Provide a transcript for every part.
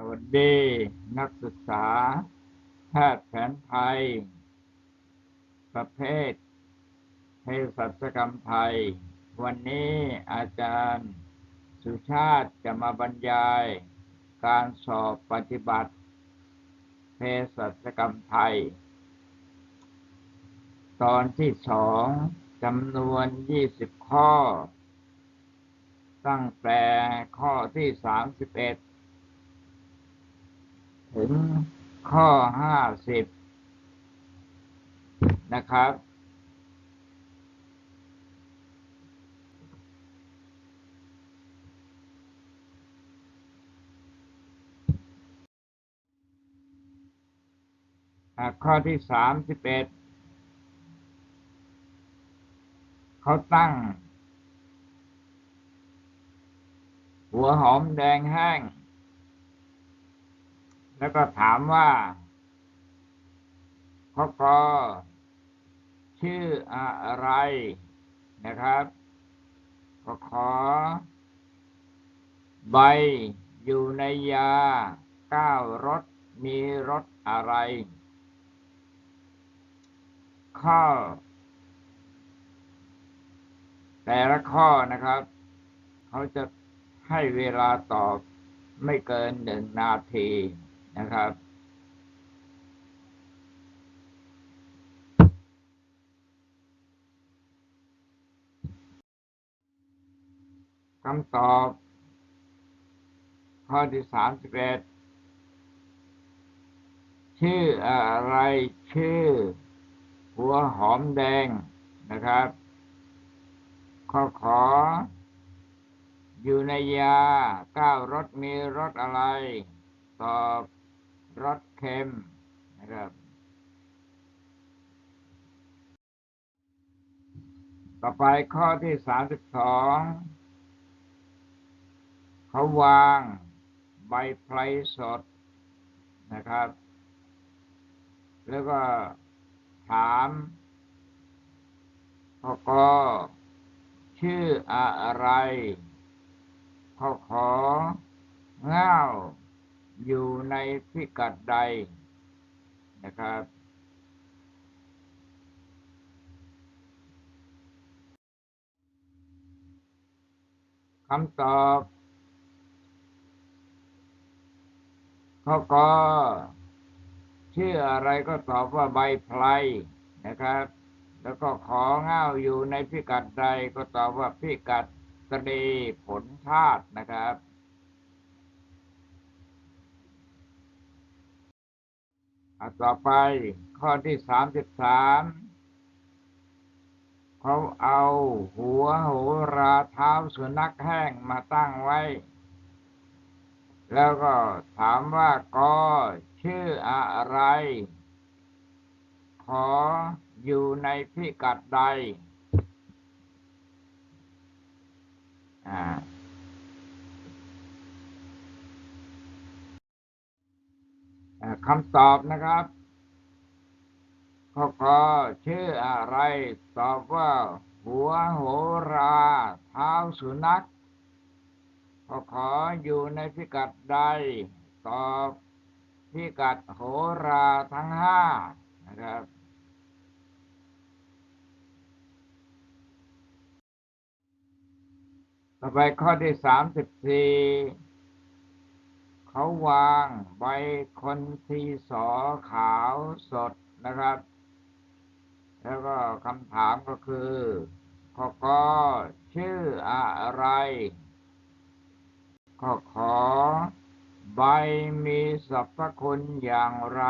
สวัสดีนักศึกษา แพทย์แผนไทย ประเภทเภสัชกรรมไทย วันนี้อาจารย์สุชาติจะมาบรรยาย การสอบปฏิบัติเภสัชกรรมไทย ตอนที่สองจำนวนยี่สิบข้อ ตั้งแต่ข้อที่สามสิบเอ็ด ถึงข้อห้าสิบนะครับ ข้อที่สามสิบเอ็ดเขาตั้ง หัวหอมแดงแห้ง แล้วก็ถามว่าข้อกอชื่ออะไรนะครับก็ขอ ใบอยู่ในยาเก้ารสมีรสอะไร ข้อ แต่ละข้อนะครับ เขาจะให้เวลาตอบไม่เกินหนึ่งนาที นะครับ คำตอบ ข้อที่สามสิบเอ็ดชื่ออะไรชื่อ หัวหอมแดงนะครับ ข้อขอ อยู่ในยาก้าวรสมีรสอะไร ตอบ รสเค็มนะครับ ต่อไปข้อที่สามสิบสองเขาวางใบไพรสดนะครับ แล้วก็ถามข้อก็ชื่ออะไรข้อขอเง่า อยู่ในพิกัดใดนะครับ คำตอบข้อก็ชื่ออะไรก็ตอบว่าใบไพรนะครับ แล้วก็ของ่าวอยู่ในพิกัดใดก็ตอบว่าพิกัดตรีผลธาตุนะครับ อะต่อไปข้อที่สามสิบสามเขาเอาหัวโหราเท้าสุนัขแห้งมาตั้งไว้ แล้วก็ถามว่าก็ชื่ออะไร ขออยู่ในพิกัดใด อ่า อ่า คำตอบนะครับข้อก็ชื่ออะไร ตอบว่า หัวโหราเท้าสุนัขข้อขออยู่ในพิกัดใด ตอบพิกัดโหราทั้งห้านะครับต่อไปข้อที่สามสิบสี่ เขาวางใบคนทีสอขาวสดนะครับ แล้วก็คำถามก็คือขอก็ชื่ออะไรขอขอ ใบมีสรรพคุณอย่างไร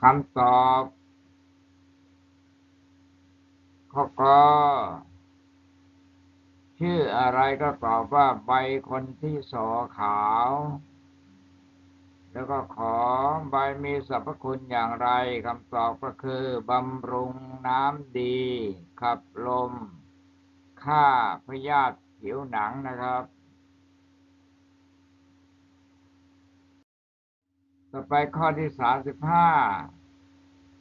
คำตอบขอก็ ชื่ออะไรก็ตอบว่าใบคนที่สอขาว แล้วก็ขอใบมีสรรพคุณอย่างไรคำตอบก็คือบำรุงน้ำดี ขับลมฆ่าพยาธิผิวหนังนะครับ ต่อไปข้อที่สามสิบห้า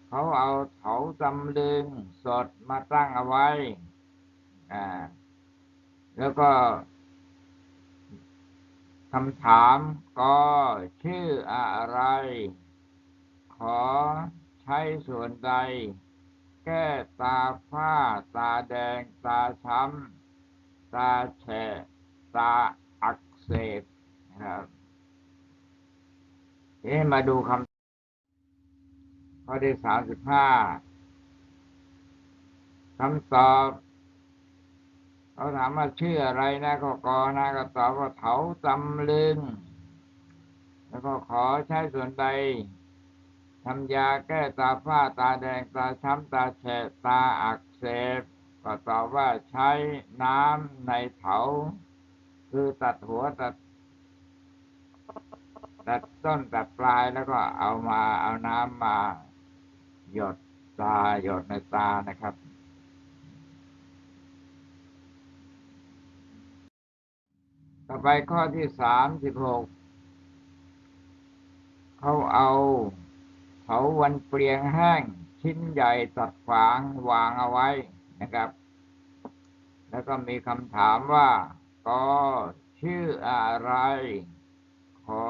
เขาเอาเถาตำลึงสดมาตั้งเอาไว้อ่า แล้วก็คำถามก็ชื่ออะไร ขอใช้ส่วนใด แก้ตาฝ้า ตาแดง ตาช้ำ ตาแฉะ ตาอักเสบนะครับทีนี้มาดูคำข้อที่สามสิบห้าคำตอบ เขาถามว่าชื่ออะไรนะก็กอนะก็ตอบว่าเถาตำลึง แล้วก็ขอใช้ส่วนใดทำยาแก้ตาฝ้าตาแดงตาช้ำตาแฉะตาอักเสบก็ตอบว่าใช้น้ำในเถา คือตัดหัวตัด ตัดต้นตัดปลายแล้วก็เอามาเอาน้ำมา หยดตาหยดในตานะครับ ต่อไปข้อที่สามสิบหกเขาเอาเถาวันเปลียงแห้ง ชิ้นใหญ่ตัดฝางวางเอาไว้นะครับ แล้วก็มีคำถามว่าก็ชื่ออะไร ขอ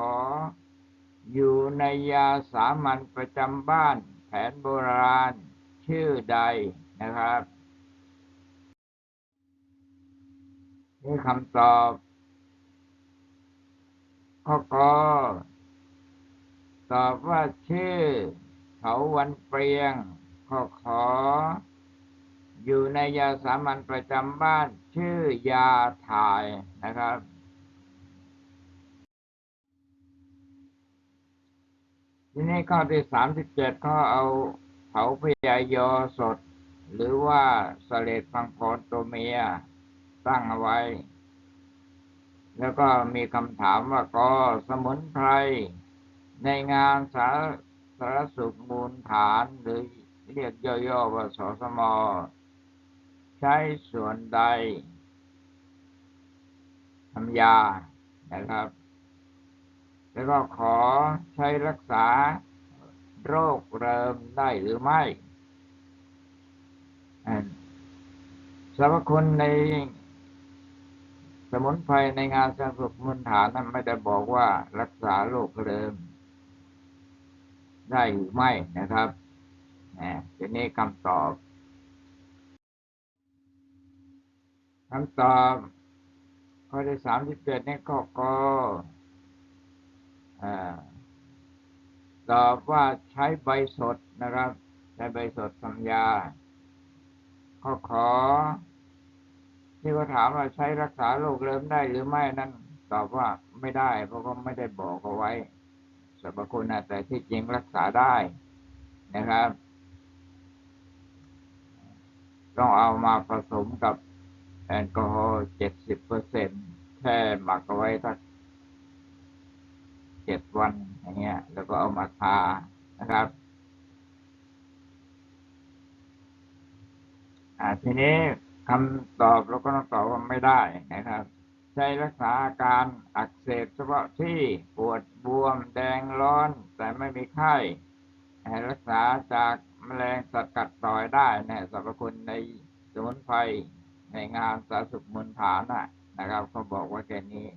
อยู่ในยาสามัญประจำบ้านแผนโบราณชื่อใดนะครับนี่คำตอบ ขอกอตอบว่าชื่อเขาวันเปรียงขอขอ อยู่ในยาสามัญประจำบ้านชื่อยาถ่ายนะครับ ทีนี้ข้อที่สามสิบเจ็ดข้อเอาเผาพยายอสด หรือว่าสเลดฟังพรตัวเมียตั้งเอาไว้ แล้วก็มีคำถามว่าก็สมุนไพรในงานสาสารสุขมูลฐานหรือเรียกย่อๆว่าสสม ใช้ส่วนใดทำยานะครับ แล้วก็ขอใช้รักษาโรคเริมได้หรือไม่สรรพคุณใน มุนไพรในงานสร้างสุขมูลฐานนั้นไม่ได้บอกว่ารักษาโรคเริมได้หรือไม่นะครับนะทีนี้คำตอบคำตอบข้อที่สามที่เจ็ดนี่ก็ก็ตอบว่าใช้ใบสดนะครับ ใช้ใบสดทำยาข้อขอ ที่เขาถามว่าใช้รักษาโรคเริมได้หรือไม่นั้นตอบว่าไม่ได้ เพราะก็ไม่ได้บอกเอาไว้สรรพคุณนะแต่ที่จริงรักษาได้นะครับ ต้องเอามาผสมกับแอลกอฮอล์เจ็ดสิบเปอร์เซ็นแช่หมักเอาไว้สักเจ็ดวันอย่างเงี้ย แล้วก็เอามาทานะครับอ่าทีนี้ คำตอบเราก็ต้องตอบว่าไม่ได้นะครับ ใช้รักษาอาการอักเสบเฉพาะที่ปวดบวมแดงร้อน แต่ไม่มีไข้ให้รักษาจากแมลงสัตว์กัดต่อยได้เนี่ยสรรพคุณในสมุนไพรในงานสาสุขมูลฐานนะนะครับเขาบอกว่าแค่นี้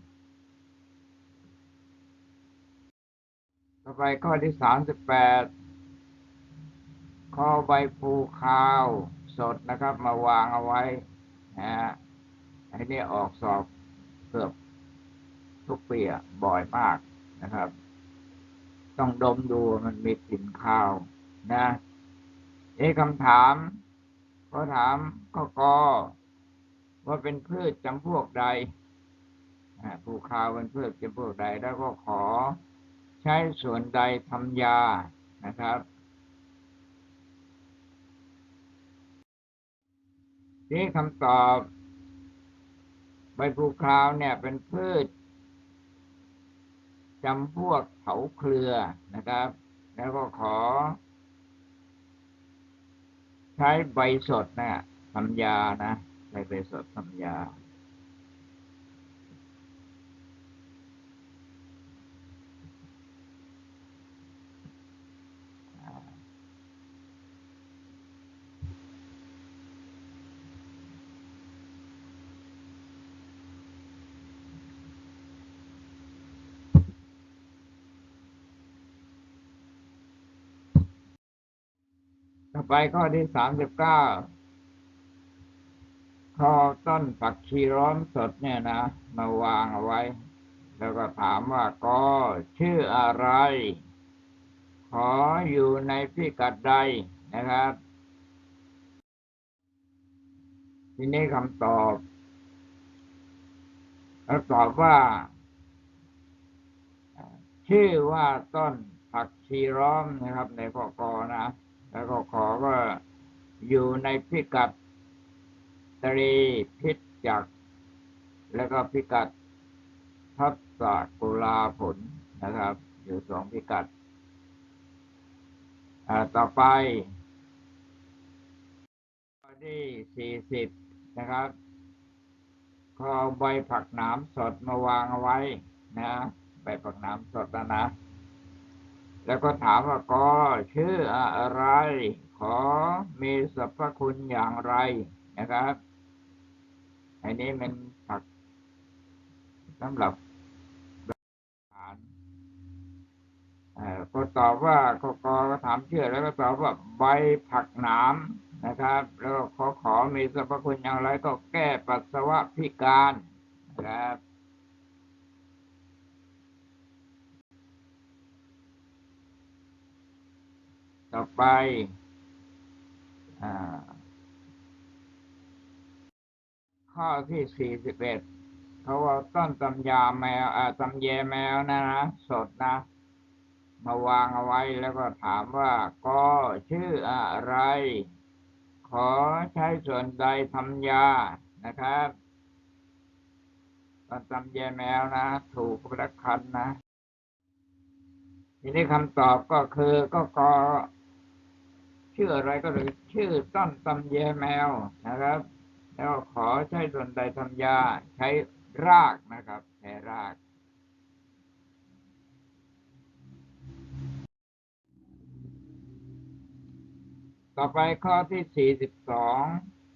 ต่อไปข้อที่สามสิบแปดข้อใบภูคาว สดนะครับ มาวางเอาไว้นะฮะไอ้นี่ออกสอบเกือบทุกปีอะบ่อยมากนะครับ ต้องดมดูมันมีกลิ่นคาวนะเอะคำถามก็ถามก็กอว่าเป็นพืชจำพวกใดภูคาวเป็นพืชจำพวกใดแล้วก็ขอ ใช้ส่วนใดทำยานะครับ นี่คำตอบ ใบภูคาวเนี่ยเป็นพืชจำพวกเถาเครือนะครับ แล้วก็ขอ ใช้ใบสดนะทำยานะใช้ใบสดทำยา ต่อไปข้อที่สามสิบเก้าข้อต้นผักชีร้อมสดเนี่ยนะมาวางเอาไว้ แล้วก็ถามว่าก็ชื่ออะไร ขออยู่ในพิกัดใดนะครับ ทีนี้คำตอบแล้วตอบว่า ชื่อว่าต้นผักชีร้อมนะครับ ในข้อกอนะ แล้วก็ขอก็อยู่ในพิกัดตรีพิจักแล้วก็พิกัดทัศกุลาผลนะครับ อยู่สองพิกัดต่อไปข้อที่สี่สิบนะครับก็เอาใบผักหนามสดมาวางเอาไว้นะ ใบผักหนามสดนะนะ แล้วก็ถามว่าก็ชื่ออะไร ขอมีสรรพคุณอย่างไรนะครับ อันนี้มันผักสำหรับอาหาก็ตอบว่าก็ก็ถามชื่อแล้วก็ตอบว่าใบผักหนามนะครับ แล้วขอขอมีสรรพคุณอย่างไรก็แก้ปัสสาวะพิการนะครับ ต่อไปอข้อที่สี่สิบเอ็ดเขาว่าต้นตำยาแมวตำแยแมวนะนะสดนะ มาวางเอาไว้แล้วก็ถามว่าก็ชื่ออะไร ขอใช้ส่วนใดทำยานะครับต้นตำแยแมวนะ ถูกประคันนะทีนี้คำตอบก็คือก็ก็ ชื่ออะไรก็เลยชื่อต้นตำแยแมวนะครับ แล้วขอใช้ส่วนใดทำยาใช้รากนะครับใช้รากต่อไปข้อที่สี่สิบสอง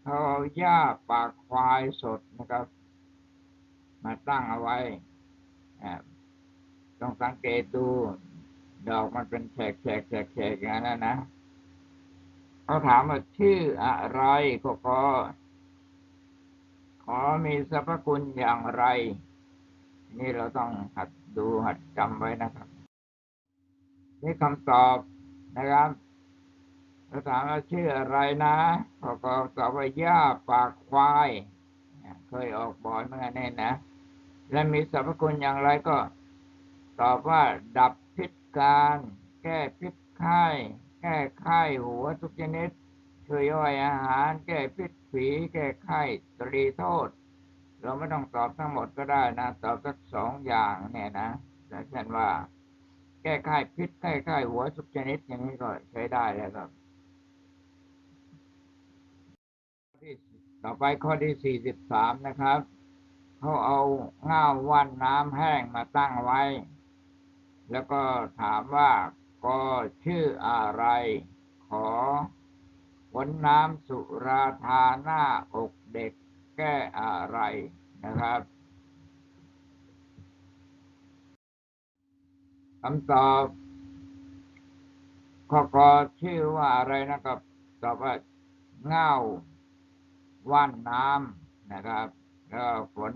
เขาเอาหญ้าปากควายสดนะครับ มาตั้งเอาไว้ต้องสังเกตดู ดอกมันเป็นแฉกแฉกแฉกแฉกอย่างนั้นนะ เขาถามว่าชื่ออะไรก็ก็ขอมีสรรพคุณอย่างไร นี่เราต้องหัดดูหัดจำไว้นะครับ นี่คำตอบนะครับเราถามว่าชื่ออะไรนะก็ก็ตอบว่าหญ้าปากควายเคยออกบ่อยเมื่อไงนะ และมีสรรพคุณอย่างไรก็ ตอบว่าดับพิษการ แก้พิษไข้ แก้ไข้หัวทุกชนิดช่วยย่อยอาหาร แก้พิษฝีแก้ไข้ตรีโทษ เราไม่ต้องตอบทั้งหมดก็ได้นะ ตอบสักสองอย่างเนี่ยนะเช่นว่า แก้ไข้พิษแก้ไข้หัวทุกชนิดอย่างนี้ก็ใช้ได้แล้วครับต่อไปข้อที่สี่สิบสามนะครับเขาเอาง่าว่านน้ำแห้งมาตั้งไว้ แล้วก็ถามว่า ก็ชื่ออะไร ขอวนน้ำสุราธาหน้าอกเด็กแก้อะไรนะครับคำตอบขอกอชื่อว่าอะไรนะครับ ตอบว่าเง่าว่านน้ำนะครับแล้วฝน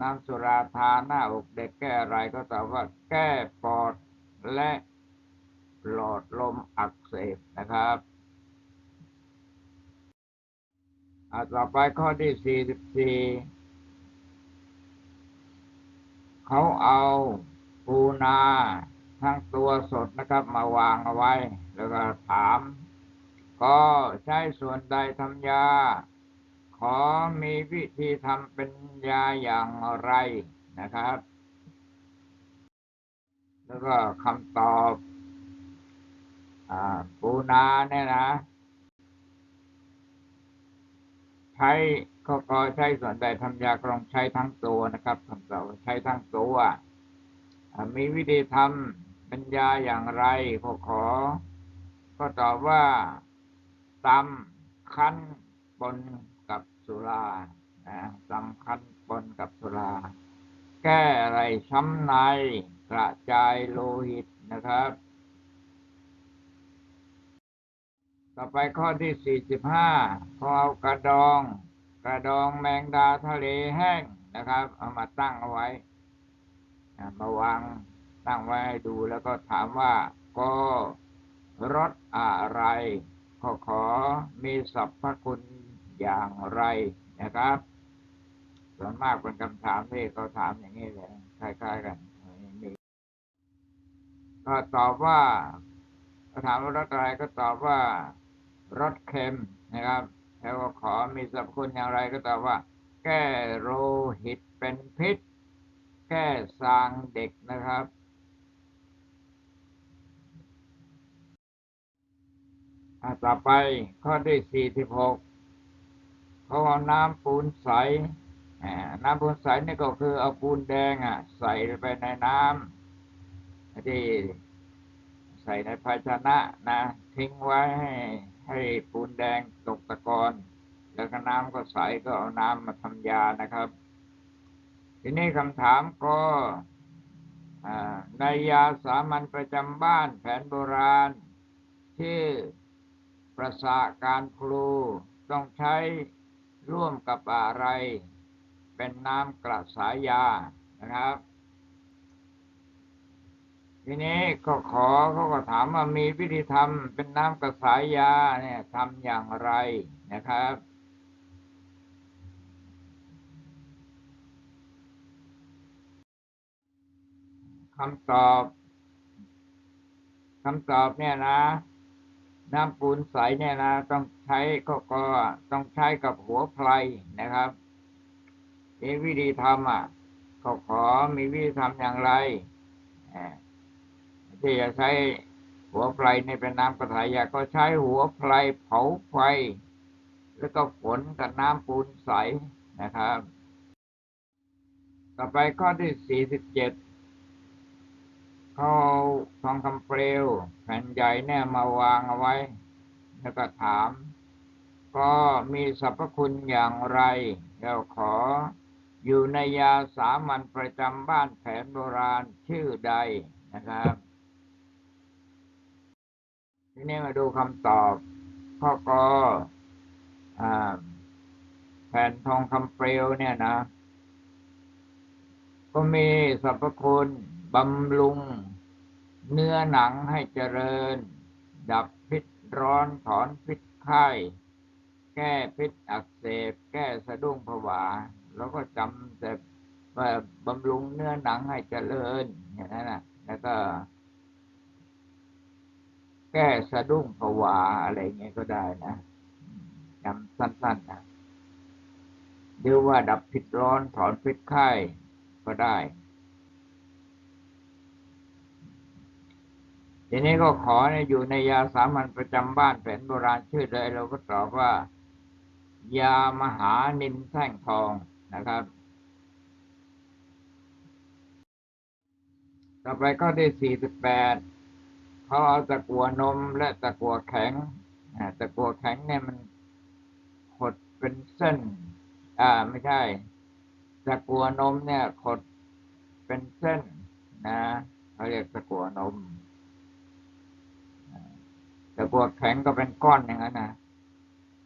น้ำสุราทาหน้าอกเด็กแก้อะไรก็ตอบว่าแก้ปอดและ หลอดลมอักเสบนะครับอาต่อไปข้อที่สี่สิบสี่เขาเอาปูนา ทั้งตัวสดนะครับมาวางเอาไว้ แล้วก็ถาม ก็ใช้ส่วนใดทำยา ขอมีวิธีทำเป็นยาอย่างไรนะครับ แล้วก็คำตอบ ปูนาเนี่ยนะ ใช้ก็ก็ใช้ส่วนใดทำยากรองใช้ทั้งตัวนะครับคำตอบใช้ทั้งตัวมีวิธีทำป็นยาอย่างไรขอขอ ก็ตอบว่าตำคั้นบนกับสุรานะสำคัญปนกับสุรา แก้อะไรช้ำในกระจายโลหิตนะครับ ต่อไปข้อที่สี่สิบห้าพอเอากระดอง กระดองแมงดาทะเลแห้งนะครับเอามาตั้งเอาไว้มาวางตั้งไว้ให้ดูแล้วก็ถามว่าก็รสอะไรขอขอมีสรรพคุณอย่างไรนะครับ ส่วนมากเป็นคำถามที่เขาถามอย่างนี้เลยคล้ายๆกันก็ตอบว่าเขาถามว่ารสอะไรก็ตอบว่า รสเค็มนะครับแล้วก็ขอมีสรรพคุณอย่างไรก็ตอบว่า แก้โรหิตเป็นพิษ แก้สางเด็กนะครับ ต่อไปข้อที่สี่สิบหกเขาเอาน้ำปูนใส่น้ำปูนใสนี่ก็คือเอาปูนแดงอะ ใส่ไปในน้ำที่ใส่ในภาชนะนะ ทิ้งไว้ให้ ให้ปูนแดงตกตะกอนแล้วก็น้ำก็ใสก็เอาน้ำมาทำยานะครับ ทีนี้คำถามก็ในยาสามัญประจำบ้านแผนโบราณชื่ประสาการครูต้องใช้ร่วมกับอะไร เป็นน้ำกระสายยานะครับ ทีนี้ก็ขอเขาก็ถามว่ามีวิธีทำเป็นน้ำกระสายยาเนี่ยทำอย่างไรนะครับ คำตอบคำตอบเนี่ยนะ น้ำปูนใสเนี่ยนะ ต้องใช้ก็ก็ต้องใช้กับหัวไพลนะครับมีวิธีทำอะก็ขอมีวิธีทำอย่างไรอ่า ที่จะใช้หัวไพลในเป็นน้ำกระถายาก็ใช้หัวไพลเผาไฟ แล้วก็ฝนกับน้ำปูนใสนะครับ ต่อไปข้อที่สี่สิบเจ็ดเขาเอาทองคำเปลวแผ่นใหญ่เนี่ยมาวางเอาไว้ แล้วก็ถาม ก็มีสรรพคุณอย่างไรแล้วขออยู่ในยาสามัญประจำบ้านแผนโบราณชื่อใดนะครับ ทีนี้มาดูคำตอบข้อกอแผ่นทองคำเปลวเนี่ยนะ ก็มีสรรพคุณบำรุง เนื้อหนังให้เจริญ ดับพิษร้อนถอนพิษไข้แก้พิษอักเสบ แก้สะดุ้งผวา แล้วก็จำแต่บำรุงเนื้อหนังให้เจริญอย่างนั้นนะแล้วก็ แก้สะดุ้งผวาอะไรเงี้ยก็ได้นะจำสั้นๆนะหรือว่าดับพิษร้อนถอนพิษไข้ก็ได้ ทีนี้ก็ขอเนี่ยอยู่ในยาสามัญประจำบ้านแผนโบราณชื่อใดเราก็ตอบว่า ยามหานินแท่งทองนะครับ ต่อไปข้อที่สี่สิบแปด เขาเอาตะกัวนมและตะกัวแข็งตะกัวแข็งเนี่ยมันขดเป็นเส้น อ่าไม่ใช่ตะกัวนมเนี่ยขดเป็นเส้นนะเขาเรียกตะกัวนมแต่พวแข็งก็เป็นก้อนอย่างนั้นนะ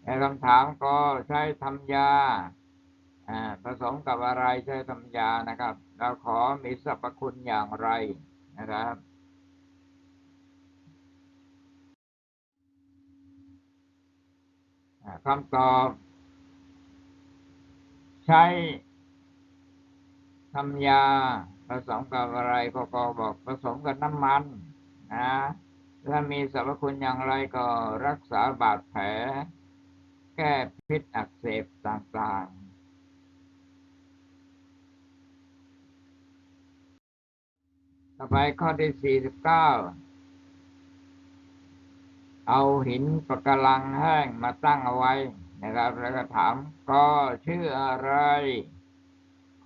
แต่คำถามก็ใช้ทำยาอ่าผสมกับอะไรใช้ทำยานะครับ เราขอมีสรรพคุณอย่างไรนะครับอ่า คำตอบ ใช้ทำยาผสมกับอะไรก็ก็บอกผสมกับน้ำมันนะถ้ามีสรรพคุณอย่างไรก็รักษาบาดแผล แก้พิษอักเสบต่างๆต่อไปข้อที่สี่สิบเก้า เอาหินปะการังแห้งมาตั้งเอาไว้นะครับ แล้วก็ถามก็ชื่ออะไร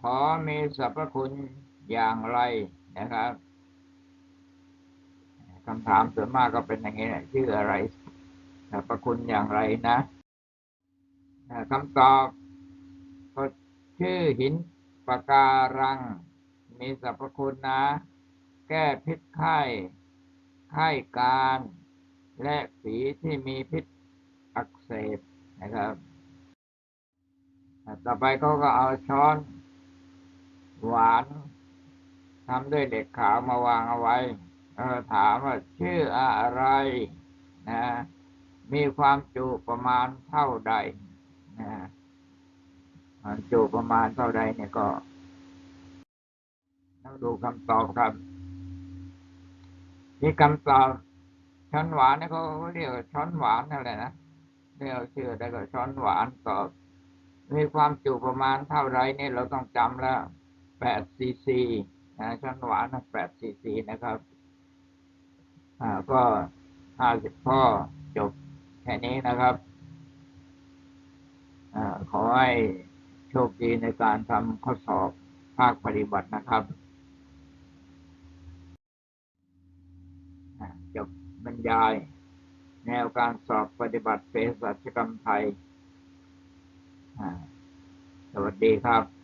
ขอมีสรรพคุณอย่างไรนะครับคำถามส่วนมากก็เป็นอย่างนี้แหละชื่ออะไรสรรพคุณอย่างไรนะคำตอบก็ชื่อหินปะการัง มีสรรพคุณนะ แก้พิษไข้ไข้การ และสีที่มีพิษอักเสบนะครับต่อไปเขาก็เอาช้อน หวานทำด้วยเหล็กขาวมาวางเอาไว้เออถามว่าชื่ออะไรนะมีความจุประมาณเท่าใดนะความจุประมาณเท่าใดเนี่ยก็ต้องดูคำตอบครับนี่คำตอบ ช้อนหวานเนี่ยเขาเรียกช้อนหวานนั่นแหละนะเรียกชื่อได้ก็ช้อนหวานตอบมีความจุประมาณเท่าไรเนี่ยเราต้องจำแล้วแปดซีซีนะช้อนหวานแปดซีซีนะครับ อ่าก็ห้าสิบข้อจบแค่นี้นะครับอ่าขอให้โชคดีในการทำข้อสอบภาคปฏิบัตินะครับอ่าจ บรรยาย แนวการสอบปฏิบัติเภสัชกรรมไทย สวัสดีครับ